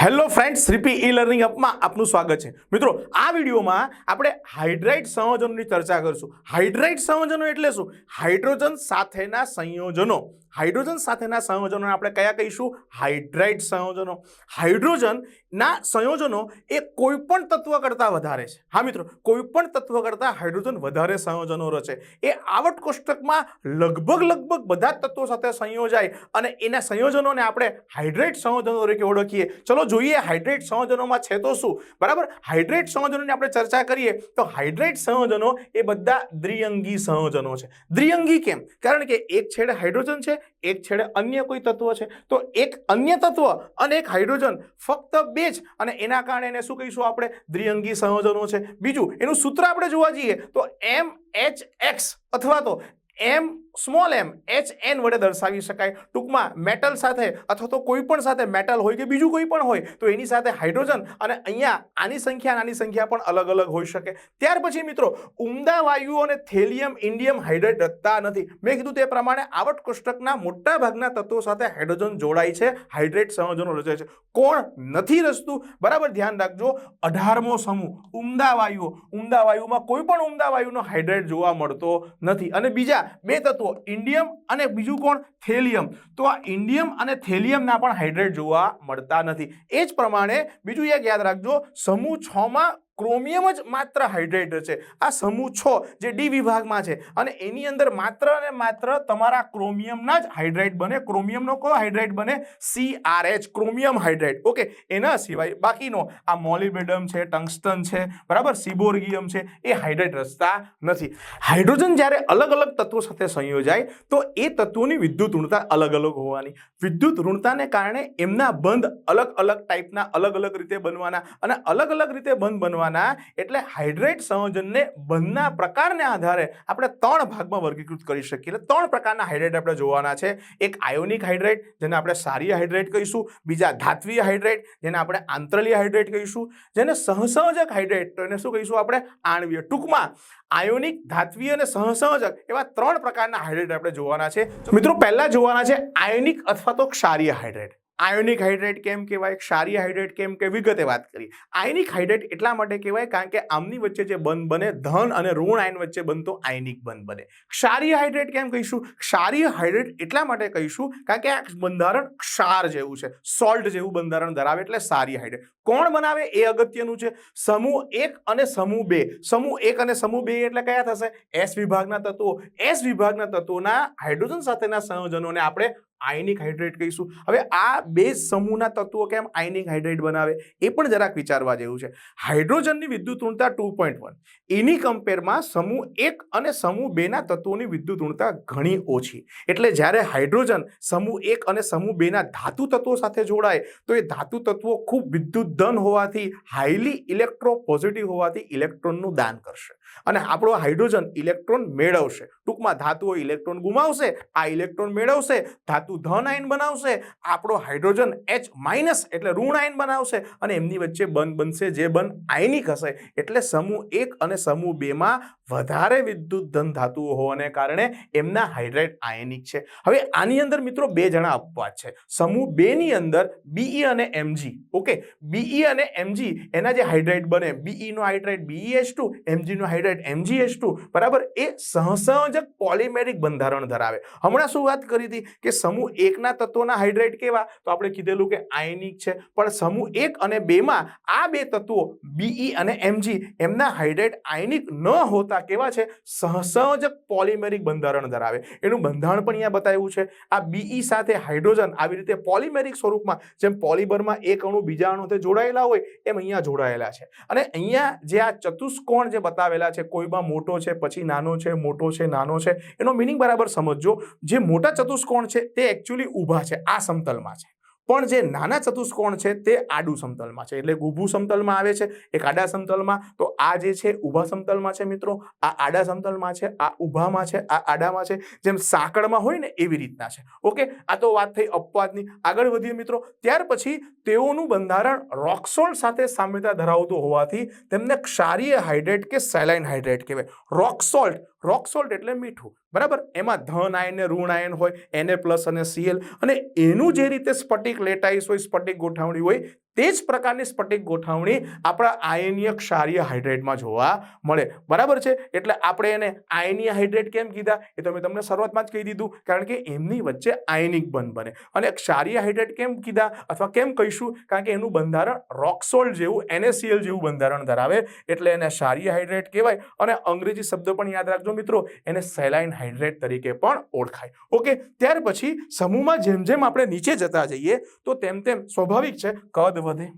Hello friends શ્રીપી e learning અપમાં આપનું સ્વાગત છે. મિત્રો, આ વિડીયોમાં આપણે હાઇડ્રાઇટ સંયોજનોની ચર્ચા કરીશું. હાઇડ્રાઇટ સંયોજનો એટલે શું? હાઇડ્રોજન સાથેના સંયોજનો. હાઇડ્રોજન સાથેના સંયોજનોને આપણે કયા કહીશું? હાઇડ્રાઇટ સંયોજનો. હાઇડ્રોજનના સંયોજનો એ કોઈપણ તત્વ કરતાં વધારે છે. હા મિત્રો કોઈપણ તત્વ કરતાં હાઇડ્રોજન વધારે સંયોજનો રચે. એ આવટ કોષ્ટકમાં લગભગ લગભગ બધા જ તત્વો સાથે સંયોજાય અને એના સંયોજનોને આપણે હાઇડ્રેટ સંયોજનો તરીકે ઓળખીએ. ચલો જોઈએ હાઇડ્રેટ સંયોજનોમાં છે તો શું? બરાબર? હાઇડ્રેટ સંયોજનોની આપણે ચર્ચા કરીએ તો હાઇડ્રેટ સંયોજનો એ બધા દ્વિઅંગી સંયોજનો છે. દ્વિઅંગી કેમ? કારણ કે એક છેડે હાઇડ્રોજન છે એક છેડે અન્ય કોઈ તત્વ છે. તો એક અન્ય તત્વ અને એક હાઇડ્રોજન ફક્ત બે જ અને એના કારણે એને શું કહીશું આપણે? દ્વિઅંગી સંયોજનો છે. બીજું, એનું સૂત્ર આપણે જોવા જઈએ તો એમ એચ એક્સ અથવા તો M small M, H, N વડે દર્શાવી શકાય. ટૂંકમાં મેટલ સાથે અથવા તો કોઈ પણ સાથે મેટલ હોય કે બીજું કોઈ પણ હોય, તો એની સાથે હાઇડ્રોજન અને અહીંયા આની સંખ્યા નાની સંખ્યા પણ અલગ અલગ હોઈ શકે. ત્યાર પછી મિત્રો, ઉમદા વાયુઓ અને થેલિયમ ઇન્ડિયમ હાઇડ્રેટ રચતા નથી. મેં કીધું તે પ્રમાણે આવટ કોષ્ટકના મોટા ભાગના તત્વો સાથે હાઇડ્રોજન જોડાય છે, હાઇડ્રેટ સંયોજનો રચે છે. કોણ નથી રચતું? બરાબર ધ્યાન રાખજો. અઢારમો સમૂહ, ઉમદા વાયુઓ. ઉમદા વાયુમાં કોઈ પણ ઉમદા વાયુનો હાઇડ્રેટ જોવા મળતો નથી. અને બીજા બે તત્વો ઇન્ડિયમ અને બીજું કોણ? થેલિયમ. તો આ ઇન્ડિયમ અને થેલિયમના પણ હાઇડ્રેટ જોવા મળતા નથી. એ જ પ્રમાણે બીજું એક યાદ રાખજો. સમૂહ છ માં ક્રોમિયમ જ માત્ર હાઇડ્રેટ છે. આ સમૂહ છ જે ડી વિભાગમાં છે અને એની અંદર માત્ર અને માત્ર તમારા ક્રોમિયમના જ હાઇડ્રેટ બને. ક્રોમિયમનો કયો હાઇડ્રેટ બને? C R H chromium hydrate okay, એના સિવાય બાકીનો આ મોલિબેડમ છે, ટંગસ્ટન છે, બરાબર? સિબોર્ગિયમ છે, એ હાઇડ્રેટ રચતા નથી. હાઇડ્રોજન જ્યારે અલગ અલગ તત્વો સાથે સંયોજાય, તો એ તત્વોની વિદ્યુત ઋણતા અલગ અલગ હોવાની. વિદ્યુત ઋણતાને કારણે એમના બંધ અલગ અલગ ટાઈપના અલગ અલગ રીતે બનવાના અને અલગ અલગ રીતે બંધ બનવાના એટલે હાઇડ્રેટ સંયોજનને બંધના પ્રકારને આધારે આપણે ત્રણ ભાગમાં વર્ગીકૃત કરી શકીએ. એટલે ત્રણ પ્રકારના હાઇડ્રેટ આપણે જોવાના છે. એક આયોનિક હાઇડ્રેટ, જેને આપણે સારી હાઇડ્રેટ કહીશું. બીજા ધાત્વીય હાઇડ્રેટ, જેને આપણે આંતરલીય હાઇડ્રેટ કહીશું. જેને સહસંયોજક હાઇડ્રેટ એને શું કહીશું આપણે? આણવીય. ટૂંકમાં, આયોનિક, ધાત્વીય અને સહસંયોજક એવા ત્રણ પ્રકારના હાઇડ્રેટ આપણે જોવાના છે. મિત્રો, પહેલા જોવાના છે આયોનિક અથવા તો ક્ષારીય હાઇડ્રેટ. આયોનિક હાઇડ્રેટ કેમ કહેવાય? ક્ષારીય હાઇડ્રેટ કેમ કે વિગતે વાત કરી આયનિક હાઇડ્રેટ એટલા માટે કહેવાય કારણ કે આમની વચ્ચે જે બંધ બને, ધન અને ઋણ આયન વચ્ચે બનતો આયનિક બંધ બને. ક્ષારીય હાઇડ્રેટ કેમ કહીશું? ક્ષારીય હાઇડ્રેટ એટલા માટે કહીશું કારણ કે આ બંધારણ ક્ષાર જેવું છે. સોલ્ટ જેવું બંધારણ ધરાવે એટલે સારી હાઇડ્રેટ. કોણ બનાવે? એ અગત્યનું છે. સમૂહ એક અને સમૂહ બે. સમૂહ એક અને સમૂહ બે એટલે કયા થશે? એસ વિભાગના તત્વો. એસ વિભાગના તત્વોના હાઇડ્રોજન સાથેના સંયોજનોને આપણે આયનિક હાઇડ્રેટ કહીશું. હવે આ બે સમૂહના તત્વો કેમ આયનિક હાઇડ્રેટ બનાવે? એ પણ જરાક વિચારવા જેવું છે. હાઇડ્રોજનની વિદ્યુત ઋણતા ટુ પોઈન્ટ વન. એની કમ્પેરમાં સમૂહ એક અને સમૂહ બેના તત્વોની વિદ્યુત ઋણતા ઘણી ઓછી. એટલે જ્યારે હાઇડ્રોજન સમૂહ એક અને સમૂહ બેના ધાતુ તત્વો સાથે જોડાય, તો એ ધાતુ તત્વો ખૂબ વિદ્યુત ધન હોવાથી હાઈલી ઇલેક્ટ્રો પોઝિટિવ હોવાથી ઇલેક્ટ્રોનનું દાન કરશે. અને આપણો હાઇડ્રોજન ઇલેક્ટ્રોન મેળવશે. ટૂંકમાં ધાતુઓ ઇલેક્ટ્રોન ગુમાવશે, આ ઇલેક્ટ્રોન મેળવશે, ધાતુ ધન આયન બનાવશે, આપણો હાઇડ્રોજન એચ માઇનસ એટલે ઋણ આયન બનાવશે અને એમની વચ્ચે બંધ બનશે જે બંધ આયનિક હશે. એટલે સમૂહ એક અને સમૂહ બેમાં વધારે વિદ્યુત ધન ધાતુઓ હોવાને કારણે એમના હાઇડ્રેટ આયનિક છે. હવે આની અંદર મિત્રો બે જણા અપવાદ છે. સમૂહ બેની અંદર બીઈ અને M G okay? B E અને એમજી એના જે હાઇડ્રેટ બને બીઈનો hydrate B E H two M G નો hydrate M G H two બરાબર? એ સહસંયોજક પોલિમેરિક બંધારણ ધરાવે. હમણાં શું વાત કરી હતી? કે સમૂહ એકના તત્વોના હાઇડ્રેટ કેવા? તો આપણે કીધેલું કે આયનિક છે. પણ સમૂહ એક અને બેમાં આ બે તત્વો બીઈ અને એમજી એમના હાઇડ્રેટ આયનિક ન હોતા કેવા છે? સહસંયોજક પોલિમેરિક બંધારણ ધરાવે. એનું બંધારણ પણ અહીંયા બતાવ્યું છે. આ બીઈ સાથે હાઇડ્રોજન આવી રીતે પોલિમેરિક સ્વરૂપમાં, જેમ પોલિબરમાં એક અણુ બીજા અણુ જોડાયેલા હોય, એમ અહીંયા જોડાયેલા છે. અને અહીંયા જે આ ચતુષ્કોણ જે બતાવેલા છે કોઈમાં મોટો છે, પછી નાનો છે, મોટો છે, નાનો છે, એનો મિનિંગ બરાબર સમજજો. જે મોટા ચતુષ્કોણ છે, તે એકચ્યુઅલી ઊભા છે, આ સમતલમાં છે. પણ જે નાના ચતુષ્કોણ છે તે આડું સમતલમાં છે. એટલે ઊભું સમતલમાં આવે છે, એક આડા સમતલમાં. તો આ જે છે ઊભા સમતલમાં છે મિત્રો, આ આડા સમતલમાં છે, આ ઊભામાં છે, આ આડામાં છે. જેમ સાંકળમાં હોય ને એવી રીતના છે. ઓકે? આ તો વાત થઈ અપવાદની. આગળ વધીએ મિત્રો. ત્યાર પછી તેઓનું બંધારણ રોકસોલ સાથે સામ્યતા ધરાવતું હોવાથી તેમને ક્ષારીય હાઇડ્રેટ કે સેલાઇન હાઇડ્રેટ કહેવાય. રોકસોલ્ટ. રોકસોલ્ટ એટલે મીઠું. બરાબર? એમાં ધન આયન ને ઋણ આયન હોય એને પ્લસ અને સીએલ અને એનું જે રીતે સ્ફટિક લેટાઈસ હોય, સ્ફટિક ગોઠવણી હોય તે જ પ્રકારની સ્ફટિક ગોઠવણી આપણા આયનીય ક્ષારીય હાઇડ્રેટમાં જોવા મળે. બરાબર છે? એટલે આપણે એને આયનીય હાઇડ્રેટ કેમ કીધા? એ તો મેં તમને શરૂઆતમાં જ કહી દીધું, કારણ કે એમની વચ્ચે આયનિક બંધ બને. અને ક્ષારીય હાઇડ્રેટ કેમ કીધા? અથવા કેમ કહીશું? કારણ કે એનું બંધારણ રોકસોલ જેવું, એનએસીએલ જેવું બંધારણ ધરાવે, એટલે એને ક્ષારીય હાઇડ્રેટ કહેવાય. અને અંગ્રેજી શબ્દ પણ યાદ રાખજો મિત્રો, એને સેલાઇન હાઇડ્રેટ તરીકે પણ ઓળખાય. ઓકે? ત્યાર પછી સમૂહમાં જેમ જેમ આપણે નીચે જતા જઈએ, તો તેમ તેમ સ્વાભાવિક છે, કદ વધે?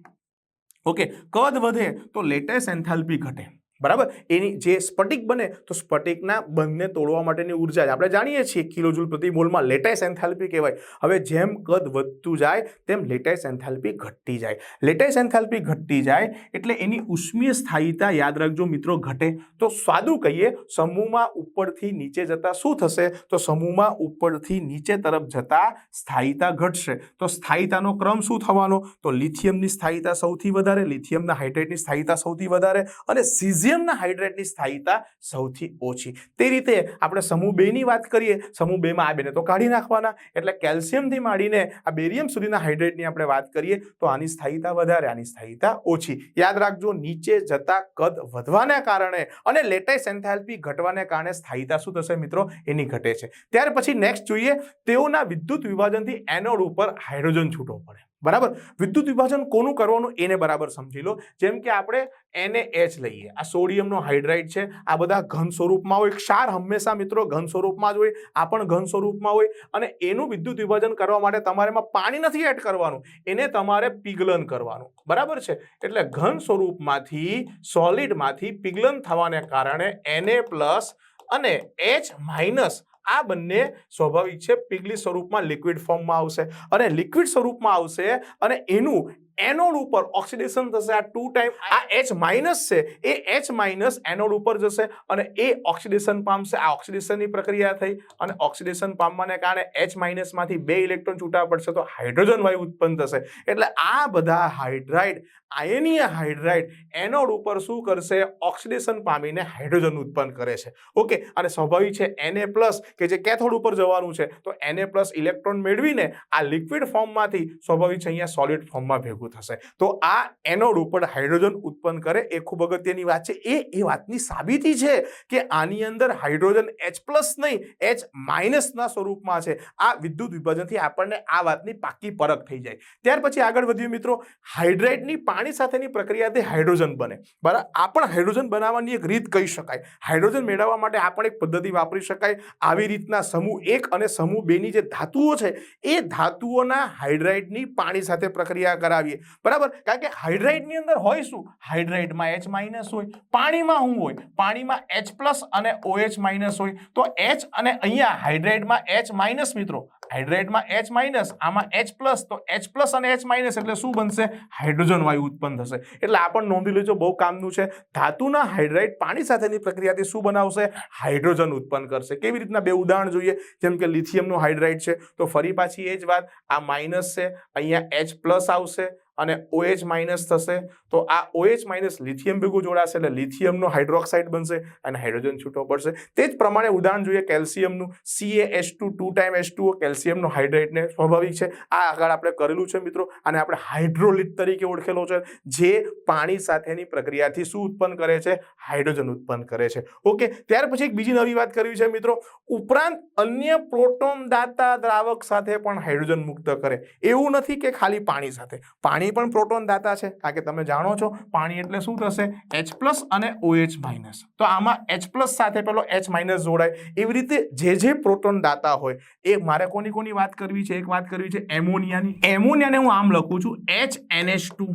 ઓકે કદ વધે તો લેટેસ્ટ એન્થાલ્પી ઘટે. બરાબર? એની જે સ્ફટિક બને, તો સ્ફટિકના બંધને તોડવા માટેની ઊર્જા આપણે જાણીએ છીએ કિલોજુલ પ્રતિ મોલમાં લેટેસ્ટ એન્થાલ્પી કહેવાય. હવે જેમ કદ વધતું જાય, તેમ લેટેસ્ટ એન્થાલ્પી ઘટતી જાય. લેટેસ્ટ એન્થાલ્પી ઘટતી જાય એટલે એની ઉષ્મીય સ્થાયીતા યાદ રાખજો મિત્રો ઘટે. તો સાદું કહીએ, સમૂહમાં ઉપરથી નીચે જતા શું થશે? તો સમૂહમાં ઉપરથી નીચે તરફ જતા સ્થાયીતા ઘટશે. તો સ્થાયીતાનો ક્રમ શું થવાનો? તો લિથિયમની સ્થાયીતા સૌથી વધારે, લિથિયમના હાઇડ્રેટની સ્થાયીતા સૌથી વધારે અને સિઝિયમના હાઇડ્રેટની સ્થાયીતા સૌથી ઓછી. તે રીતે આપણે સમૂહ બેની વાત કરીએ, સમૂહ બેમાં આ બેને તો કાઢી નાખવાના. એટલે કેલ્શિયમથી માંડીને આ બેરિયમ સુધીના હાઇડ્રેટની આપણે વાત કરીએ, તો આની સ્થાયીતા વધારે, આની સ્થાયીતા ઓછી. યાદ રાખજો, નીચે જતા કદ વધવાના કારણે અને લેટેસ્ટ એન્થાલ્પી ઘટવાને કારણે સ્થાયીતા શું થશે મિત્રો? એની ઘટે છે. ત્યાર પછી નેક્સ્ટ જોઈએ, તેઓના વિદ્યુત વિભાજનથી એનોડ ઉપર હાઇડ્રોજન છૂટો પડે. બરાબર? વિદ્યુત વિભાજન કોનું કરવાનું? એને બરાબર સમજી લો. જેમ કે આપણે એને એચ લઈએ. આ સોડિયમનો હાઇડ્રાઇડ છે. આ બધા ઘન સ્વરૂપમાં હોય. ક્ષાર હંમેશા મિત્રો ઘન સ્વરૂપમાં જ હોય. આ પણ ઘન સ્વરૂપમાં હોય. અને એનું વિદ્યુત વિભાજન કરવા માટે તમારે એમાં પાણી નથી એડ કરવાનું. એને તમારે પીગલન કરવાનું. બરાબર છે? એટલે ઘન સ્વરૂપમાંથી સોલિડમાંથી પીગલન થવાને કારણે એને પ્લસ અને એચ માઇનસ આ બંને સ્વાભાવિક છે પીગલી સ્વરૂપમાં લિક્વિડ ફોર્મમાં આવશે અને લિક્વિડ સ્વરૂપમાં આવશે અને એનું એનોડ ઉપર ઓક્સિડેશન થશે. આ ટુ ટાઈમ આ એચ માઇનસ છે, એ એચ માઇનસ એનોડ ઉપર જશે અને એ ઓક્સિડેશન પામશે આ ઓક્સિડેશનની પ્રક્રિયા થઈ અને ઓક્સિડેશન પામવાને કારણે એચ માઇનસમાંથી બે ઇલેક્ટ્રોન છૂટા પડશે તો હાઇડ્રોજન વાયુ ઉત્પન્ન થશે. એટલે આ બધા હાઇડ્રાઇડ આયનીય હાઇડ્રાઇડ એનોડ ઉપર શું કરશે? ઓક્સિડેશન પામીને હાઇડ્રોજન ઉત્પન્ન કરે છે. ઓકે, અને સ્વાભાવિક છે એને પ્લસ કે જે કેથોડ ઉપર જવાનું છે, તો એને પ્લસ ઇલેક્ટ્રોન મેળવીને આ લિક્વિડ ફોર્મમાંથી સ્વાભાવિક છે અહીંયા સોલિડ ફોર્મમાં ભેગું થશે. તો આ એનોડ ઉપર હાઇડ્રોજન ઉત્પન્ન કરે એ ખૂબ અગત્યની વાત છે. એ એ વાતની સાબિતી છે કે આની અંદર હાઇડ્રોજન એચ પ્લસ નહીં એચ માઇનસના સ્વરૂપમાં છે. આ વિદ્યુત વિભાજનથી આપણને આ વાતની પાકી પરખ થઈ જાય. ત્યાર પછી આગળ વધ્યું મિત્રો હાઇડ્રેટની પાણી સાથેની પ્રક્રિયાથી હાઇડ્રોજન બને. બરાબર આ પણ હાઇડ્રોજન બનાવવાની એક રીત કહી શકાય. હાઇડ્રોજન મેળવવા માટે આ પણ એક પદ્ધતિ વાપરી શકાય. આવી રીતના સમૂહ એક અને સમૂહ બેની જે ધાતુઓ છે, એ ધાતુઓના હાઇડ્રાઇડની પાણી સાથે પ્રક્રિયા કરાવીએ. બરાબર? કારણ કે હાઇડ્રાઇડની અંદર હોય શું? હાઇડ્રાઇડમાં એચ માઇનસ હોય, પાણીમાં શું હોય? પાણીમાં એચ પ્લસ અને ઓએચ માઇનસ હોય. તો એચ અને અહીંયા હાઇડ્રાઇડમાં એચ માઇનસ મિત્રો હાઇડ્રેટમાં એચ માઇનસ, આમાં એચ પ્લસ, તો એચ પ્લસ અને એચ માઇનસ એટલે શું બનશે? હાઇડ્રોજન વાયુ ઉત્પન્ન થશે. એટલે આ પણ નોંધી લેજો, બહુ કામનું છે. ધાતુના હાઇડ્રાઇટ પાણી સાથેની પ્રક્રિયાથી શું બનાવશે? હાઇડ્રોજન ઉત્પન્ન કરશે. કેવી રીતના? બે ઉદાહરણ જોઈએ. જેમ કે લિથિયમનું હાઇડ્રાઇટ છે, તો ફરી પાછી એ જ વાત. આ માઇનસ છે, અહીંયા એચ પ્લસ આવશે. અને ઓએચ માઇનસ થશે, તો આ ઓએચ માઇનસ લિથિયમ ભેગું જોડાશે એટલે લિથિયમનો હાઇડ્રોક્સાઇડ બનશે અને હાઇડ્રોજન છૂટો પડશે. તે જ પ્રમાણે ઉદાહરણ જોઈએ કેલ્શિયમનું CaH2 two two time H2O કેલ્શિયમનો હાઇડ્રેટને સ્વાભાવિક છે. આ આગળ આપણે કરેલું છે મિત્રો અને આપણે હાઇડ્રોલિટ તરીકે ઓળખેલો છે, જે પાણી સાથેની પ્રક્રિયાથી શું ઉત્પન્ન કરે છે? હાઇડ્રોજન ઉત્પન્ન કરે છે. ઓકે, ત્યાર પછી એક બીજી નવી વાત કરવી છે મિત્રો. ઉપરાંત અન્ય પ્રોટોન દાતા દ્રાવક સાથે પણ હાઇડ્રોજન મુક્ત કરે. એવું નથી કે ખાલી પાણી સાથે. પાણી પણ પ્રોટોન દાતા છે. આ કે તમે જાણો છો, પાણી એટલે શું થશે? એચ પ્લસ અને ઓએચ માઇનસ તો આમાં એચ પ્લસ સાથે પેલો એચ માઇનસ જોડાય. એવી રીતે જે જે પ્રોટોન દાતા હોય, એ મારે કોની કોની વાત કરવી છે? એક વાત કરવી છે એમોનિયાની. એમોનિયાને હું આમ લખું છું એચ એનએચ ટુ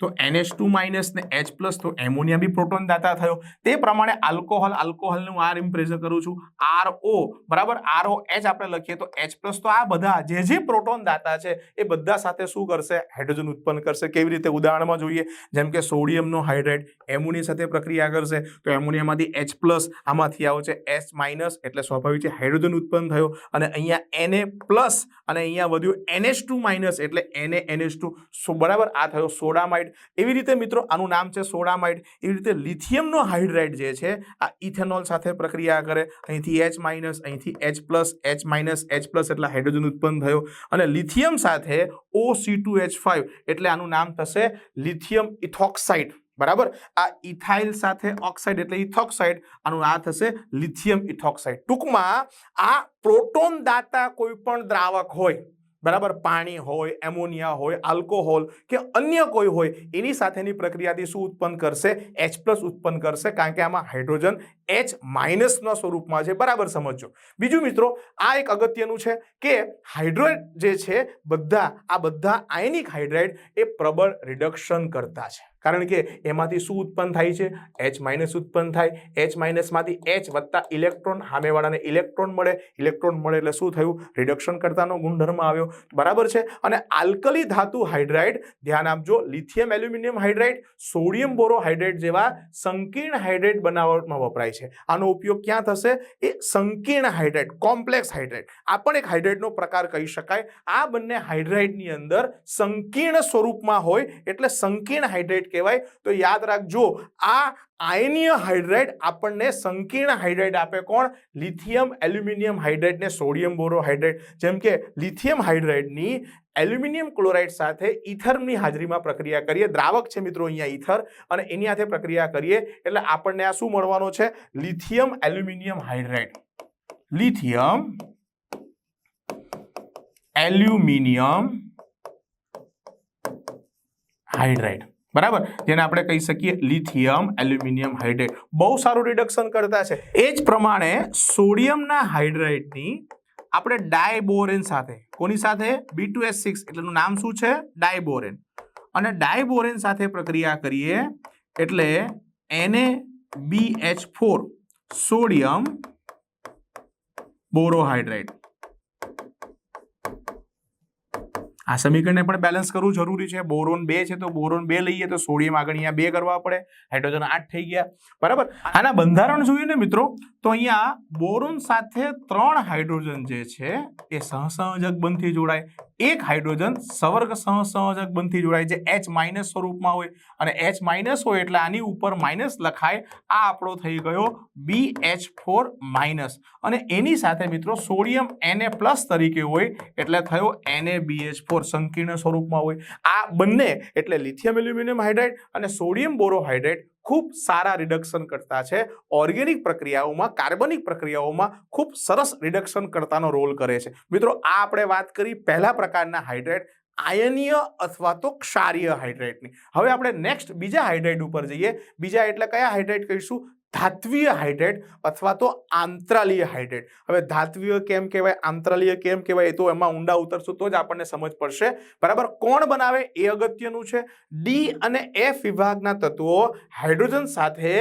તો એનએચ ટુ માઇનસ ને એચ પ્લસ તો એમોનિયા બી પ્રોટોન દાતા થયો. તે પ્રમાણે આલ્કોહોલ આલ્કોહોલનું આર ઇમ્પ્રેઝર કરું છું. RO બરાબર? આર ઓ એચ આપણે લખીએ તો એચ પ્લસ તો આ બધા જે જે પ્રોટોન દાતા છે, એ બધા સાથે શું કરશે? હાઇડ્રોજન ઉત્પન્ન કરશે. કેવી રીતે? ઉદાહરણમાં જોઈએ. જેમ કે સોડિયમનો હાઇડ્રેટ એમોનિયા સાથે પ્રક્રિયા કરશે. તો એમોનિયામાંથી એચ પ્લસ આમાંથી આવશે એચ માઇનસ એટલે સ્વાભાવિક છે હાઇડ્રોજન ઉત્પન્ન થયો. અને અહીંયા Na પ્લસ અને અહીંયા વધ્યું NH2 માઇનસ એટલે Na NH2 સો બરાબર? આ થયો સોડામાઇડ સોડામાઇડ એવી રીતે મિત્રો આનું નામ છે સોડામાઇડ. એવી રીતે લિથિયમનો હાઇડ્રાઇડ જે છે, આ ઇથેનોલ સાથે પ્રક્રિયા કરે. અહીંથી એચ માઇનસ અહીંથી H plus H minus H plus એટલે હાઇડ્રોજન ઉત્પન્ન થયો. અને લિથિયમ સાથે O C two H five એટલે આનું નામ થશે લિથિયમ ઇથોક્સાઇડ. બરાબર? આ ઇથાઇલ સાથે ઓક્સાઇડ એટલે ઇથોક્સાઇડ. આનું આ થશે લિથિયમ ઇથોક્સાઇડ. ટૂંકમાં આ પ્રોટોન દાતા કોઈ પણ દ્રાવક હોય બરાબર? પાણી હોય એમોનિયા હોય આલ્કોહોલ કે અન્ય કોઈ હોય, એની સાથેની પ્રક્રિયાથી શું ઉત્પન્ન કરશે? એચ પ્લસ ઉત્પન્ન કરશે, કારણ કે આમાં હાઇડ્રોજન એચ માઇનસના સ્વરૂપમાં છે. બરાબર સમજો બીજું મિત્રો, આ એક અગત્યનું છે કે હાઇડ્રોઇડ જે છે, બધા, આ બધા આયનિક હાઇડ્રાઇડ એ પ્રબળ રિડક્શન કરતા છે. કારણ કે એમાંથી શું ઉત્પન્ન થાય છે? એચ માઇનસ ઉત્પન્ન થાય. એચ માઇનસમાંથી એચ વત્તા ઇલેક્ટ્રોન સામેવાળાને ઇલેક્ટ્રોન મળે. ઇલેક્ટ્રોન મળે એટલે શું થયું? રિડક્શન કરતાનો ગુણધર્મ આવ્યો. બરાબર છે? અને આલ્કલી ધાતુ હાઇડ્રાઇડ, ધ્યાન આપજો, lithium aluminium hydride, sodium borohydrate જેવા સંકીર્ણ હાઇડ્રેટ બનાવટમાં વપરાય છે. આનો ઉપયોગ ક્યાં થશે? એ સંકીર્ણ હાઇડ્રેટ, કોમ્પ્લેક્સ હાઇડ્રેટ. આ પણ એક હાઇડ્રેટનો પ્રકાર કહી શકાય. આ બંને હાઇડ્રાઇડની અંદર સંકીર્ણ સ્વરૂપમાં હોય એટલે સંકીર્ણ હાઇડ્રેટ કહેવાય? તો યાદ રાખજો, આ આયનીય હાઇડ્રેટ આપણને સંકીર્ણ હાઇડ્રેટ આપે. કોણ? લિથિયમ એલ્યુમિનિયમ હાઇડ્રેટ ને સોડિયમ બોરોહાઇડ્રેટ જેમ કે લિથિયમ હાઇડ્રેટની એલ્યુમિનિયમ ક્લોરાઇડ સાથે ઇથરની હાજરીમાં પ્રક્રિયા કરીએ. દ્રાવક છે મિત્રો અહીંયા ઇથર અને એની સાથે પ્રક્રિયા કરીએ. એટલે આપણને આ શું મળવાનો છે? Lithium aluminium hydrate lithium aluminium hydrate બરાબર? જેને આપણે કહી શકીએ લિથિયમ, એલ્યુમિનિયમ, હાઇડ્રેટ. બહુ સારું રિડક્શન કરતા છે. એ જ પ્રમાણે સોડિયમના હાઇડ્રેટની આપણે ડાયબોરેન સાથે, કોની સાથે? બી ટુ એસ સિક્સ, એટલેનું નામ શું છે? ડાયબોરેન. અને ડાયબોરેન સાથે પ્રક્રિયા કરીએ એટલે એને B H four, sodium borohydrate. આ સમીકરણને પણ બેલેન્સ કરવું જરૂરી છે. બોરોન બે છે તો બોરોન બે લઈએ તો સોડિયમ આગળ અહીંયા બે કરવા પડે. હાઇડ્રોજન આઠ થઈ ગયા. બરાબર? આના બંધારણ જોઈએ ને મિત્રો, તો અહીંયા બોરોન સાથે ત્રણ હાઇડ્રોજન જે છે, એ સહસંયોજક બંધથી જોડાય. એક હાઇડ્રોજન સવર્ગ સહસંયોજક બંધથી જોડાય જે એચ માઇનસ સ્વરૂપમાં હોય અને એચ માઇનસ હોય એટલે આની ઉપર માઇનસ લખાય. આ આપણો થઈ ગયો બી એચ ફોર માઇનસ અને એની સાથે મિત્રો સોડિયમ એને પ્લસ તરીકે હોય એટલે થયો એને બીએચ ફોર સંકીર્ણ સ્વરૂપમાં હોય. આ બંને એટલે લિથિયમ એલ્યુમિનિયમ હાઇડ્રેટ અને સોડિયમ બોરોહાઇડ્રેટ ખૂબ સારા રિડક્શન કરતા છે. ઓર્ગેનિક પ્રક્રિયાઓમાં કાર્બનિક પ્રક્રિયાઓમાં ખૂબ સરસ રિડક્શન કરતાનો રોલ કરે છે. મિત્રો, આ આપણે વાત કરી પહેલા પ્રકારના હાઇડ્રેટ આયનીય અથવા તો ક્ષારીય હાઇડ્રેટની હવે આપણે નેક્સ્ટ બીજા હાઇડ્રેટ ઉપર જઈએ. બીજા એટલે કયા હાઇડ્રેટ કહીશું? ધાત્વીય હાઇડ્રેટ અથવા તો આંતરાલીય હાઇડ્રેટ. હવે ધાત્વીય કેમ કહેવાય, આંતરાલીય કેમ કહેવાય એ તો એમાં ઊંડા ઉતરશું તો જ આપણને સમજ પડશે. બરાબર? કોણ બનાવે? એ અગત્યનું છે. ડી અને એફ વિભાગના તત્વો હાઇડ્રોજન સાથે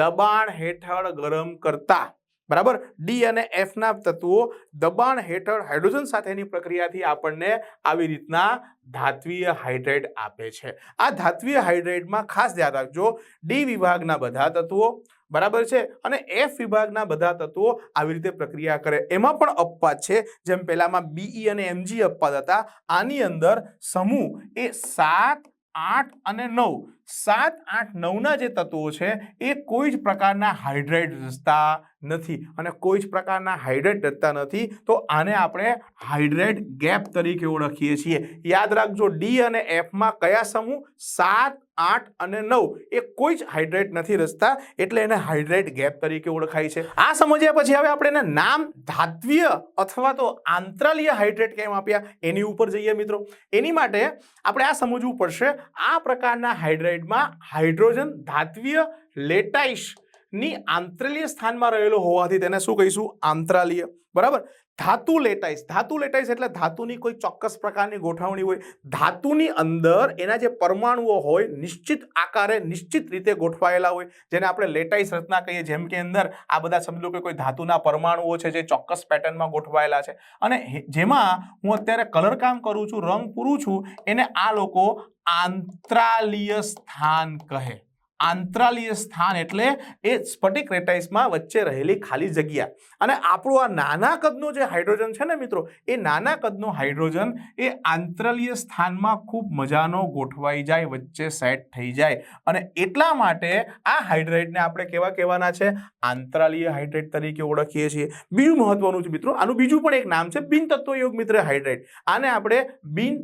દબાણ હેઠળ ગરમ કરતા. બરાબર? ડી અને એફના તત્વો દબાણ હેઠળ હાઇડ્રોજન સાથેની પ્રક્રિયાથી આપણને આવી રીતના ધાત્વીય હાઇડ્રેટ આપે છે. આ ધાત્વીય હાઇડ્રેટમાં ખાસ ધ્યાન રાખજો, ડી વિભાગના બધા તત્વો બરાબર છે? અને એફ વિભાગના બધા તત્વો આવી રીતે પ્રક્રિયા કરે. એમાં પણ અપવાદ છે. જેમ પહેલામાં બીઈ અને એમજી અપવાદ હતા. આની અંદર સમૂહ એ સાત, આઠ અને નવ. સાત, આઠ, નવના જે તત્વો છે, એ કોઈ જ પ્રકારના હાઇડ્રેટ રચતા નથી. અને કોઈ જ પ્રકારના હાઇડ્રેટ રચતા નથી. તો આને આપણે હાઇડ્રેટ ગેપ તરીકે ઓળખીએ છીએ. યાદ રાખજો ડી અને એફમાં કયા સમૂહ? સાત આઠ અને નવ એ કોઈ જ હાઇડ્રેટ નથી રચતા એટલે એને હાઇડ્રેટ ગેપ તરીકે ઓળખાય છે. આ સમજ્યા પછી હવે આપણે એને નામ ધાત્વીય અથવા તો આંતરાલીય હાઇડ્રેટ કેમ આપ્યા? એની ઉપર જઈએ મિત્રો. એની માટે આપણે આ સમજવું પડશે આ પ્રકારના હાઇડ્રેટમાં હાઇડ્રોજન ધાત્વીય લેટાઇશની આંતરાલીય સ્થાનમાં રહેલો હોવાથી તેને શું કહીશું? આંતરાલીય. બરાબર? ધાતુ લેટાઈસ ધાતુ લેટાઈસ એટલે ધાતુની કોઈ ચોક્કસ પ્રકારની ગોઠવણી હોય. ધાતુની અંદર એના જે પરમાણુઓ હોય, નિશ્ચિત આકારે નિશ્ચિત રીતે ગોઠવાયેલા હોય, જેને આપણે લેટાઈસ રચના કહીએ, જેમ કે અંદર આ બધા સમજો કે કોઈ ધાતુના પરમાણુઓ છે જે ચોક્કસ પેટર્નમાં ગોઠવાયેલા છે. અને જેમાં હું અત્યારે કલર કામ કરું છું, રંગ પૂરું છું, એને આ લોકો આંતરાલીય સ્થાન કહે. આંતરાલીય સ્થાન એટલે એ સ્ફટિક રેટાઇસમાં વચ્ચે રહેલી ખાલી જગ્યા. અને આપણું આ નાના કદનો જે હાઇડ્રોજન છે ને મિત્રો, એ નાના કદનો હાઇડ્રોજન એ આંતરાલીય સ્થાનમાં ખૂબ મજાનો ગોઠવાઈ જાય, વચ્ચે સેટ થઈ જાય. અને એટલા માટે આ હાઇડ્રેટને આપણે કેવા કહેવાના છે? આંતરાલીય હાઇડ્રેટ તરીકે ઓળખીએ છીએ. બીજું મહત્વનું છે મિત્રો, આનું બીજું પણ એક નામ છે બિન તત્વયોગ મિત્ર હાઇડ્રેટ આને આપણે બિન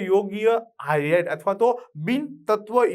યોગ્ય હાઇડ્રેટ અથવા તો બિન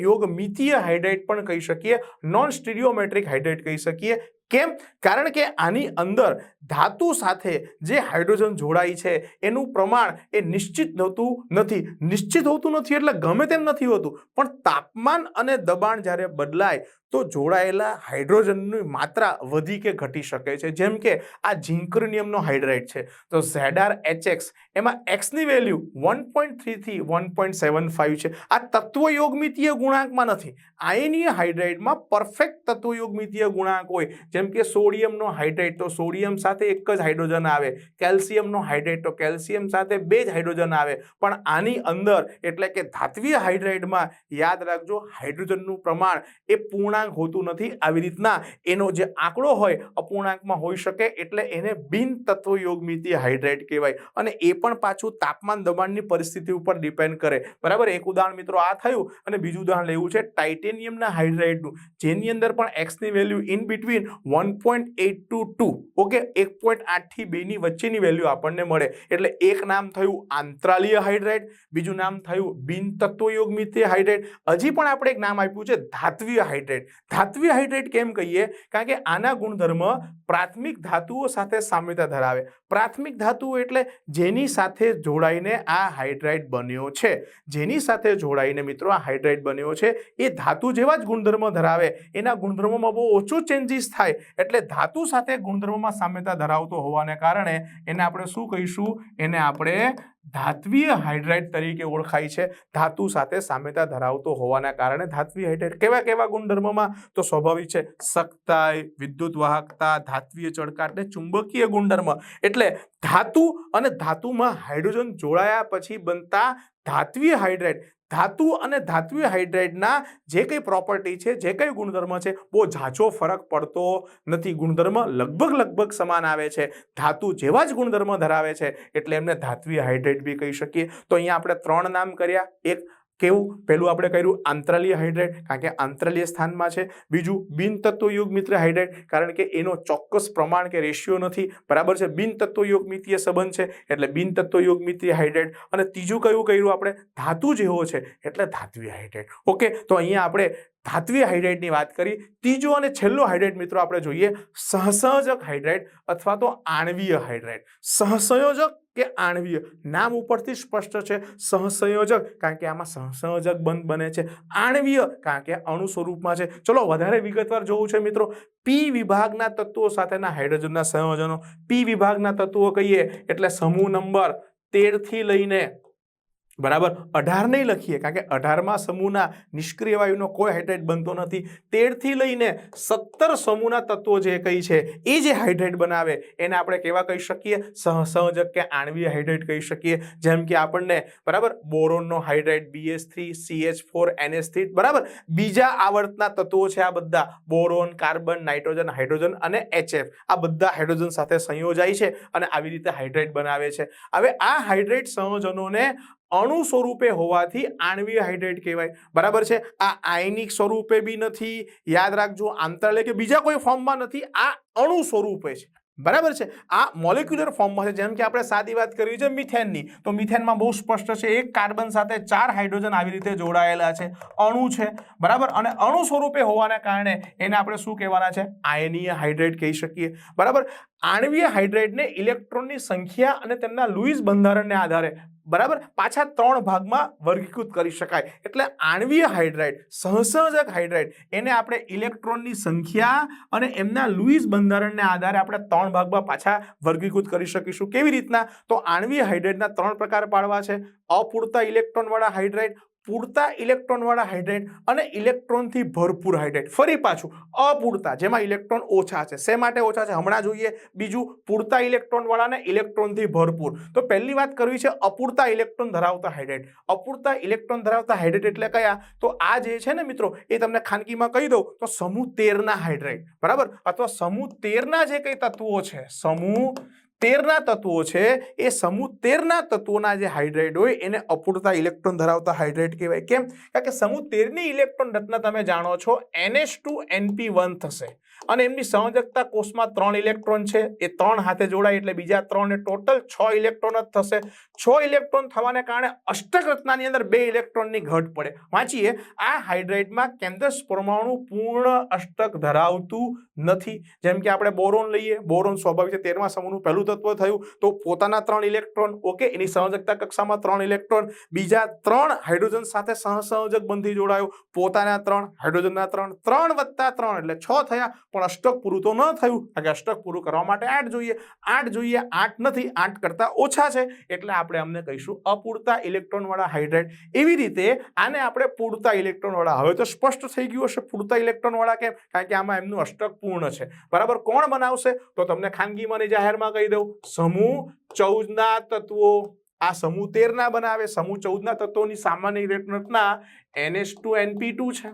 યોગ મિતીય હાઇડ્રેટ પણ કહી શકીએ. નોન સ્ટીરિયોમેટ્રિક હાઇડ્રેટ કહી શકીએ. કેમ? કારણ કે આની અંદર ધાતુ સાથે જે હાઇડ્રોજન જોડાય છે, એનું પ્રમાણ એ નિશ્ચિત હોતું નથી. નિશ્ચિત હોતું નથી એટલે ગમે તેમ નથી હોતું. પણ તાપમાન અને દબાણ જ્યારે બદલાય, તો જોડાયેલા હાઇડ્રોજનની માત્રા વધી કે ઘટી શકે છે. જેમ કે આ ઝિંક્રોનિયમનો હાઇડ્રાઇડ છે. તો ઝેડાર એચએક્સ એમાં એક્સની વેલ્યુ વન પોઈન્ટ થ્રીથી વન પોઈન્ટ સેવન ફાઇવ છે. આ તત્વયોગમિતીય ગુણાંકમાં નથી. આયનીય હાઇડ્રાઇડમાં પરફેક્ટ તત્વયોગમિતીય ગુણાંક હોય જેમ કે સોડિયમનો હાઇડ્રેટ, તો સોડિયમ સાથે એક જ હાઇડ્રોજન આવે. કેલ્શિયમનો હાઇડ્રેટ, તો કેલ્શિયમ સાથે બે જ હાઇડ્રોજન આવે. પણ આની અંદર, એટલે કે ધાત્વીય હાઇડ્રેટમાં યાદ રાખજો, હાઇડ્રોજનનું પ્રમાણ એ પૂર્ણાંક હોતું નથી આવી રીતના. એનો જે આંકડો હોય, અપૂર્ણાંકમાં હોઈ શકે, એટલે એને બિન તત્વયોગમિતીય હાઇડ્રેટ કહેવાય. અને એ પણ પાછું તાપમાન દબાણની પરિસ્થિતિ ઉપર ડિપેન્ડ કરે. બરાબર? એક ઉદાહરણ મિત્રો આ થયું, અને બીજું ઉદાહરણ લેવું છે, ટાઇટેનિયમના હાઇડ્રેટનું જેની અંદર પણ એક્સની value in between one point eight to two. Okay, એક પોઈન્ટ આઠથી બેની વચ્ચેની વેલ્યુ આપણને મળે. એટલે એક નામ થયું આંતરાલીય હાઇડ્રેટ બીજું નામ થયું બિન તત્વયોગમિતીય હાઇડ્રેટ હજી પણ આપણે એક નામ આપ્યું છે ધાત્વીય હાઇડ્રેટ ધાત્વીય હાઇડ્રેટ કેમ કહીએ? કારણ કે આના ગુણધર્મ પ્રાથમિક ધાતુઓ સાથે સામ્યતા ધરાવે. પ્રાથમિક ધાતુઓ એટલે જેની સાથે જોડાઈને આ હાઇડ્રાઇટ બન્યો છે. જેની સાથે જોડાઈને મિત્રો આ હાઇડ્રાઇટ બન્યો છે, એ ધાતુ જેવા જ ગુણધર્મ ધરાવે. એના ગુણધર્મોમાં બહુ ઓછો ચેન્જીસ થાય. એટલે ધાતુ સાથે ગુણધર્મમાં સામ્યતા ધરાવતો હોવાને કારણે એને આપણે શું કહીશું? એને આપણે ધાત્વીય હાઇડ્રાઇટ તરીકે ઓળખાય છે. ધાતુ સાથે સામ્યતા ધરાવતો હોવાના કારણે ધાત્વીય હાઇડ્રાઇડ કેવા કેવા ગુણધર્મમાં? તો સ્વાભાવિક છે સખ્તાઈ વિદ્યુત વાહકતા, ધાત્વીય ચળકાટ ને ચુંબકીય ગુણધર્મ. એટલે ધાતુ અને ધાતુમાં હાઇડ્રોજન જોડાયા પછી બનતા ધાત્વીય હાઇડ્રેટ ધાતુ અને ધાત્વીય હાઇડ્રેટના જે કંઈ પ્રોપર્ટી છે, જે કંઈ ગુણધર્મ છે, બહુ ઝાઝો ફરક પડતો નથી. ગુણધર્મ લગભગ લગભગ સમાન આવે છે. ધાતુ જેવા જ ગુણધર્મ ધરાવે છે, એટલે એમને ધાત્વીય હાઇડ્રેટ બી કહી શકીએ. તો અહીંયા આપણે ત્રણ નામ કર્યા. એક કેવું? પહેલું આપણે કર્યું આંતરાલીય હાઇડ્રેટ, કારણ કે આંતરાલીય સ્થાનમાં છે. બીજું બિનતત્વયુગ મિત્ર હાઇડ્રેટ, કારણ કે એનો ચોક્કસ પ્રમાણ કે રેશિયો નથી. બરાબર છે? બિનતત્વયુગ મિત્રીય સંબંધ છે, એટલે બિનતત્વયુગ મિત્રીય હાઇડ્રેટ. અને ત્રીજું કયું કર્યું આપણે? ધાતુ જેવો છે, એટલે ધાત્વીય હાઇડ્રેટ. ઓકે? તો અહીંયા આપણે ધાત્વીય હાઇડ્રેટની વાત કરી. ત્રીજો અને છેલ્લો હાઇડ્રેટ મિત્રો આપણે જોઈએ, સહસંયોજક હાઇડ્રેટ અથવા તો આણવીય હાઇડ્રેટ. સહસંયોજક કે આણવીય? નામ ઉપરથી સ્પષ્ટ છે. સહસંયોજક, કારણ કે આમાં સહસંયોજક બંધ બને છે. આણવીય, કારણ કે અણુ સ્વરૂપમાં છે. ચલો, વધારે વિગતવાર જોવું છે મિત્રો. પી વિભાગના તત્વો સાથેના હાઇડ્રોજનના સંયોજનો. પી વિભાગના તત્વો કહીએ, એટલે સમૂહ નંબર તેરથી લઈને બરાબર? અઢાર નહીં લખીએ, કારણ કે અઢારમાં સમૂહના નિષ્ક્રિય વાયુનો કોઈ હાઇડ્રેટ બનતો નથી. તેરથી લઈને સત્તર સમૂહના તત્વો જે કઈ છે, એ જે હાઇડ્રેટ બનાવે, એને આપણે કેવા કહી શકીએ? સહસંયોજક કે આણવીય હાઇડ્રેટ કહી શકીએ. જેમ કે આપણને, બરાબર? બોરોનનો hydrate B S three C H four N S three, બરાબર? બીજા આવર્તના તત્વો છે આ બધા. બોરોન, કાર્બન, નાઇટ્રોજન, હાઇડ્રોજન અને એચએફ આ બધા હાઇડ્રોજન સાથે સંયોજાય છે અને આવી રીતે હાઇડ્રેટ બનાવે છે. હવે આ હાઇડ્રેટ સંયોજનોને અણુ સ્વરૂપે હોવાથી આણવીય હાઇડ્રેટ કહેવાય. બરાબર છે? આ આયનિક સ્વરૂપે બી નથી. યાદ રાખજો આંતરલે કે બીજા કોઈ ફોર્મમાં નથી. આ અણુ સ્વરૂપે છે. બરાબર છે? આ મોલેક્યુલર ફોર્મમાં છે, જેમ કે આપણે સાદી વાત કરવી છે મિથેનની. તો મિથેનમાં બહુ સ્પષ્ટ છે, એક કાર્બન સાથે ચાર હાઇડ્રોજન આવી રીતે જોડાયેલા છે. અણુ છે. બરાબર? અને અણુ સ્વરૂપે હોવાના કારણે એને આપણે શું કહેવાના છે? આયનીય હાઇડ્રેટ કહી શકીએ. બરાબર? આણવીય હાઇડ્રેટને ઇલેક્ટ્રોનની સંખ્યા અને તેમના લુઈસ બંધારણને આધારે, બરાબર? પાછા ત્રણ ભાગમાં વર્ગીકૃત કરી શકાય. એટલે આણવીય હાઇડ્રાઇડ સહસંયોજક હાઇડ્રાઇડ, એને આપણે ઇલેક્ટ્રોનની સંખ્યા અને એમના લુઈસ બંધારણને આધારે આપણે ત્રણ ભાગમાં પાછા વર્ગીકૃત કરી શકીશું. કેવી રીતના? તો આણવીય હાઇડ્રેટના ત્રણ પ્રકાર પાડવા છે. અપૂરતા ઇલેક્ટ્રોનવાળા હાઇડ્રેટ પૂરતા ઇલેક્ટ્રોનવાળા હાઇડ્રેટ અને ઇલેક્ટ્રોનથી ભરપૂર હાઇડ્રેટ. ફરી પાછું, અપૂરતા, જેમાં ઇલેક્ટ્રોન ઓછા છે. શે માટે ઓછા છે? હમણાં જોઈએ, બીજું, પૂરતા ઇલેક્ટ્રોનવાળા અને ઇલેક્ટ્રોનથી ભરપૂર. તો પહેલી વાત કરવી છે, અપૂરતા ઇલેક્ટ્રોન ધરાવતા હાઇડ્રેટ. અપૂરતા ઇલેક્ટ્રોન ધરાવતા હાઇડ્રેટ એટલે કયા? તો આ જે છે ને મિત્રો, એ તમને ખાનગીમાં કહી દઉં, તો સમૂહ તેરના હાઇડ્રેટ. બરાબર? અથવા સમૂહ તેરના જે કંઈ તત્વો છે, સમૂહ તેરના તત્વો છે, એ સમૂહ તેરના તત્વોના જે હાઇડ્રેટ હોય, એને અપૂરતા ઇલેક્ટ્રોન ધરાવતા હાઇડ્રેટ કહેવાય. કેમ? કારણ કે સમૂહ તેરની ઇલેક્ટ્રોન રચના તમે જાણો છો, એનએચ ટુ એનપી વન થશે. અને એમની સંયોજકતા કોષમાં ત્રણ ઇલેક્ટ્રોન છે. એ ત્રણ હાથે જોડાય એટલે બીજા ત્રણ ટોટલ છ ઇલેક્ટ્રોન જ થશે. છ ઇલેક્ટ્રોન થવાને કારણે અષ્ટક રચનાની અંદર બે ઇલેક્ટ્રોનની ઘટ પડે. વાંચીએ. આ હાઇડ્રાઇડમાં કેન્દ્રસ પરમાણુ પૂર્ણ અષ્ટક ધરાવતું નથી. જેમ કે આપણે બોરોન લઈએ. બોરોન સ્વાભાવિક છે, તેરમા સમૂહનું પહેલું તત્વ થયું. તો પોતાના ત્રણ ઇલેક્ટ્રોન, ઓકે, એની સંયોજકતા કક્ષામાં ત્રણ ઇલેક્ટ્રોન. બીજા ત્રણ હાઇડ્રોજન સાથે સહસંયોજક બંધી જોડાયો. પોતાના ત્રણ, હાઇડ્રોજનના ત્રણ ત્રણ વત્તા ત્રણ, એટલે છ થયા. પણ અષ્ટક પૂરું તો ન થયું. કે અષ્ટક પૂરું કરવા માટે આઠ જોઈએ. આઠ જોઈએ, આઠ નથી, આઠ કરતાં ઓછા છે. એટલે આપણે અમને કહીશું અપૂરતા ઇલેક્ટ્રોનવાળા હાઇડ્રેટ. એવી રીતે આને આપણે પૂરતા ઇલેક્ટ્રોનવાળા. હવે તો સ્પષ્ટ થઈ ગયું હશે પૂરતા ઇલેક્ટ્રોન વાળા કેમ? કારણ કે આમાં એમનું અષ્ટક પૂર્ણ છે. બરાબર? કોણ બનાવશે? તો તમને ખાનગીમાંની જાહેરમાં કહી દઉં. સમૂહ ચૌદના તત્વો. આ સમૂહ તેરના બનાવે. સમૂહ ચૌદના તત્વોની સામાન્ય રચના NH2 ટુ એનપી ટુ છે.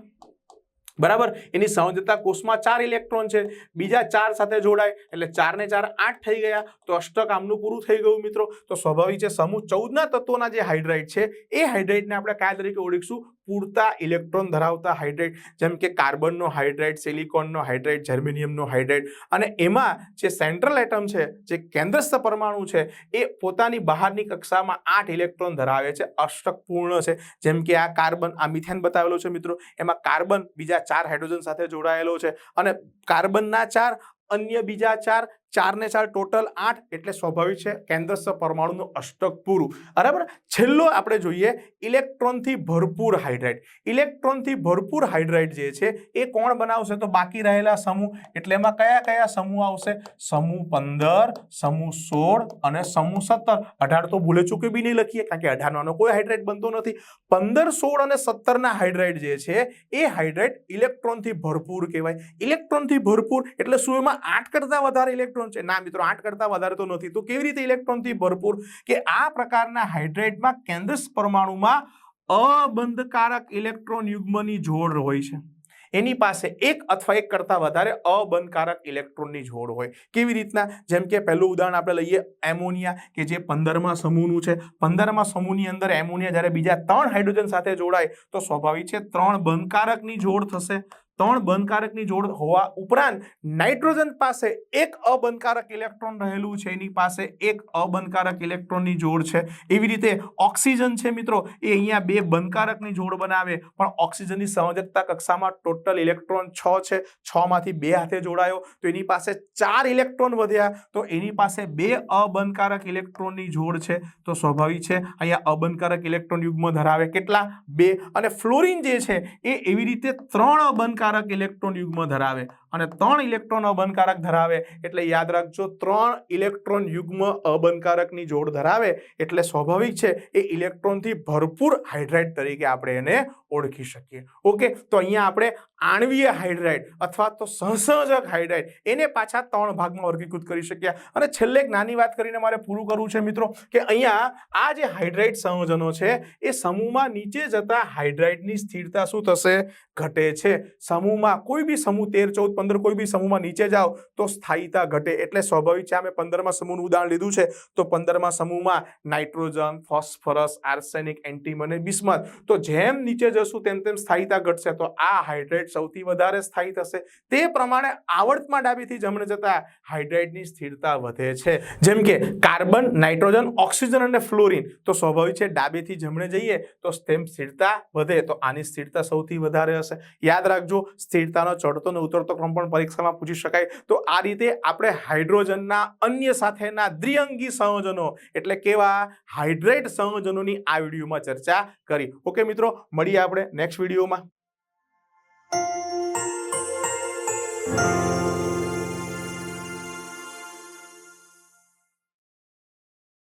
બરાબર? એની સંયોજકતા કોષમાં ચાર ઇલેક્ટ્રોન છે. બીજા ચાર સાથે જોડાય એટલે ચાર ને ચાર આઠ થઈ ગયા. તો અષ્ટક આમનું પૂરું થઈ ગયું મિત્રો. તો સ્વાભાવિક છે સમૂહ ચૌદના તત્વોના જે હાઇડ્રાઇટ છે, એ હાઇડ્રાઇટને આપણે કયા તરીકે ઓળખીશું. પૂરતા ઇલેક્ટ્રોન ધરાવતા હાઇડ્રેટ, જેમ કે કાર્બનનો હાઇડ્રેટ, સિલિકોનનો હાઇડ્રેટ, જર્મેનિયમનો હાઇડ્રેટ અને એમાં જે સેન્ટ્રલ એટમ છે, જે કેન્દ્રસ્થ પરમાણુ છે, એ પોતાની બહારની કક્ષામાં આઠ ઇલેક્ટ્રોન ધરાવે છે અષ્ટક છે. જેમ કે આ કાર્બન, આ મિથેન બતાવેલો છે મિત્રો. એમાં કાર્બન બીજા ચાર હાઇડ્રોજન સાથે જોડાયેલો છે અને કાર્બનના ચાર અન્ય બીજા ચાર ચાર ને ચાર ટોટલ આઠ એટલે સ્વાભાવિક છે. કેન્દ્રસ્થ પરમાણુનું અષ્ટક પૂરું. બરાબર? છેલ્લો આપણે જોઈએ ઇલેક્ટ્રોનથી ભરપૂર હાઇડ્રાઇટ ઇલેક્ટ્રોનથી ભરપૂર હાઇડ્રાઇટ જે છે, એ કોણ બનાવશે? તો બાકી રહેલા સમૂહ. એટલે એમાં કયા કયા સમૂહ આવશે? સમૂહ પંદર, સમૂહ સોળ અને સમૂહ સત્તર. અઢાર તો ભૂલે ચૂકી બી નહીં લખીએ, કારણ કે અઢારનો કોઈ હાઇડ્રેટ બનતો નથી. પંદર, સોળ અને સત્તરના હાઇડ્રાઇટ જે છે, એ હાઇડ્રાઇટ ઇલેક્ટ્રોનથી ભરપૂર કહેવાય. ઇલેક્ટ્રોનથી ભરપૂર એટલે શું? એમાં આઠ કરતાં વધારે ઇલેક્ટ્રોન છે. ના મિત્રો, આઠ કરતાં વધારે તો નથી. તો કેવી રીતે ઇલેક્ટ્રોનથી ભરપૂર? કે આ પ્રકારના હાઇડ્રેટમાં કેન્દ્ર પરમાણુમાં અબંધકારક ઇલેક્ટ્રોન યુગ્મની જોડ હોય છે. એની પાસે એક અથવા એક કરતાં વધારે અબંધકારક ઇલેક્ટ્રોનની જોડ હોય. કેવી રીતના? જેમ કે પહેલું ઉદાહરણ આપણે લઈએ, એમોનિયા, કે જે પંદરમાં સમૂહનું છે. પંદરમાં સમૂહની અંદર એમોનિયા જ્યારે બીજા ત્રણ હાઇડ્રોજન સાથે જોડાય, તો સ્વાભાવિક છે ત્રણ બંધકારકની જોડ થશે. ત્રણ બંધકારકની જોડ હોવા ઉપરાંત નાઇટ્રોજન પાસે એક અબંધકારક ઇલેક્ટ્રોન રહેલું છે. એની પાસે એક અબંધકારક ઇલેક્ટ્રોનની જોડ છે. એવી રીતે ઓક્સિજન છે મિત્રો, એ અહીંયા બે બંધકારકની જોડ બનાવે. પણ ઓક્સિજનની સંયોજકતા કક્ષામાં ટોટલ ઇલેક્ટ્રોન છ છે. છ માંથી બે હાથે જોડાયો. તો એની પાસે ચાર ઇલેક્ટ્રોન વધ્યા. તો એની પાસે બે અબંધકારક ઇલેક્ટ્રોનની જોડ છે. તો સ્વાભાવિક છે, અહીંયા અબંધકારક ઇલેક્ટ્રોન યુગ્મ ધરાવે કેટલા? બે. અને ફ્લોરિન જે છે, એ એવી રીતે ત્રણ અબંધકારક ઇલેક્ટ્રોન યુગ્મ ધરાવે. અને ત્રણ ઇલેક્ટ્રોન અબંધકારક ધરાવે એટલે યાદ રાખજો, ત્રણ ઇલેક્ટ્રોન યુગ્મ અબંધકારકની જોડ ધરાવે એટલે સ્વાભાવિક છે, એ ઇલેક્ટ્રોનથી ભરપૂર હાઇડ્રાઇડ તરીકે આપણે એને ઓળખી શકીએ. ઓકે, તો અહીંયા આપણે આણવીય હાઇડ્રાઇડ અથવા તો સંસર્જક હાઇડ્રાઇડ એને પાછા ત્રણ ભાગમાં વર્ગીકૃત કરી શક્યા. અને છેલ્લે એક નાની વાત કરીને મારે પૂરું કરવું છે મિત્રો, કે અહીંયા આ જે હાઇડ્રાઇડ સંયોજનો છે, એ સમૂહમાં નીચે જતા હાઇડ્રાઇડની સ્થિરતા શું થશે? ઘટે છે. સમૂહમાં કોઈ બી સમૂહ તેર ચૌદ પંદર કોઈ બી સમૂહમાં નીચે જાઓ તો સ્થાયીતા ઘટે. એટલે સ્વાભાવિક છે અમે પંદરમાં સમૂહનું ઉદાહરણ લીધું છે, તો પંદરમાં સમૂહમાં નાઇટ્રોજન, ફોસ્ફરસ, આર્સેનિક, એન્ટીમન અને બિસ્મથ તો જેમ નીચે જશું તેમ તેમ સ્થાયીતા ઘટશે. તો આ હાઇડ્રેટ સૌથી વધારે સ્થાયી થશે. તે પ્રમાણે આવર્તમાં ડાબેથી જમણે જતા હાઇડ્રેટની સ્થિરતા વધે છે. જેમ કે કાર્બન, નાઇટ્રોજન, ઓક્સિજન અને ફ્લોરિન. તો સ્વાભાવિક છે, ડાબેથી જમણે જઈએ તો તેમ સ્થિરતા વધે. તો આની સ્થિરતા સૌથી વધારે હશે. યાદ રાખજો, સ્થિરતાનો ચડતો અને ઉતરતો ક્રમ પણ પરીક્ષામાં પૂછી શકાય. તો આ રીતે આપણે હાઇડ્રોજનના અન્ય સાથેના દ્વિઅંગી સંયોજનો એટલે કેવા? હાઇડ્રેટ સંયોજનોની આ વિડીયોમાં ચર્ચા કરી. ઓકે મિત્રો, મળીએ આપણે નેક્સ્ટ વિડીયોમાં.